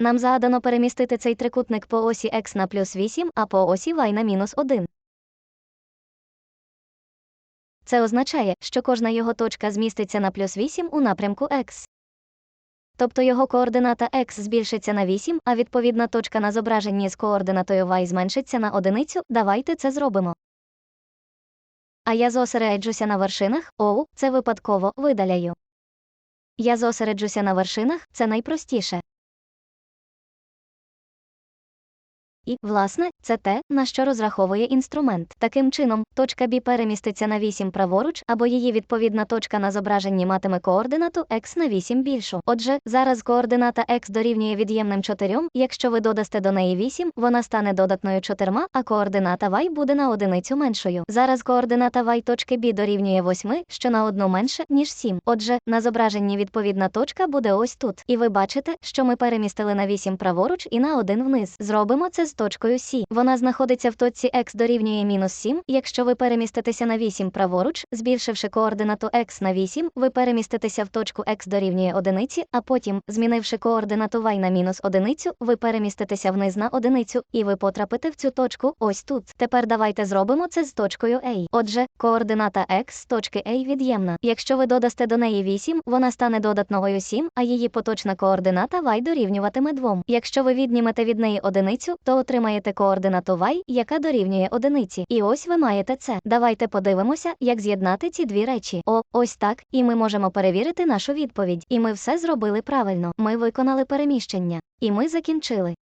Нам задано перемістити цей трикутник по осі x на плюс 8, а по осі y на мінус 1. Це означає, що кожна його точка зміститься на плюс 8 у напрямку x. Тобто його координата x збільшиться на 8, а відповідна точка на зображенні з координатою y зменшиться на одиницю. Давайте це зробимо. А я зосереджуся на вершинах, оу, це випадково видаляю. Я зосереджуся на вершинах, це найпростіше. І, власне, це те, на що розраховує інструмент. Таким чином, точка B переміститься на 8 праворуч, або її відповідна точка на зображенні матиме координату x на 8 більшу. Отже, зараз координата x дорівнює від'ємним 4, якщо ви додасте до неї 8, вона стане додатною 4, а координата y буде на одиницю меншою. Зараз координата y точки B дорівнює 8, що на одну менше, ніж 7. Отже, на зображенні відповідна точка буде ось тут. І ви бачите, що ми перемістили на 8 праворуч і на 1 вниз. Зробимо це з точкою С. Вона знаходиться в точці x дорівнює мінус 7. Якщо ви переміститеся на 8 праворуч, збільшивши координату x на 8, ви переміститеся в точку x дорівнює 1, а потім, змінивши координату y на мінус 1, ви переміститеся вниз на одиницю, і ви потрапите в цю точку ось тут. Тепер давайте зробимо це з точкою A. Отже, координата x з точки A від'ємна. Якщо ви додасте до неї 8, вона стане додатною 7, а її поточна координата y дорівнюватиме 2. Якщо ви віднімете від неї одиницю, то отримаєте координату y, яка дорівнює одиниці. І ось ви маєте це. Давайте подивимося, як з'єднати ці дві речі. О, ось так, і ми можемо перевірити нашу відповідь. І ми все зробили правильно. Ми виконали переміщення. І ми закінчили.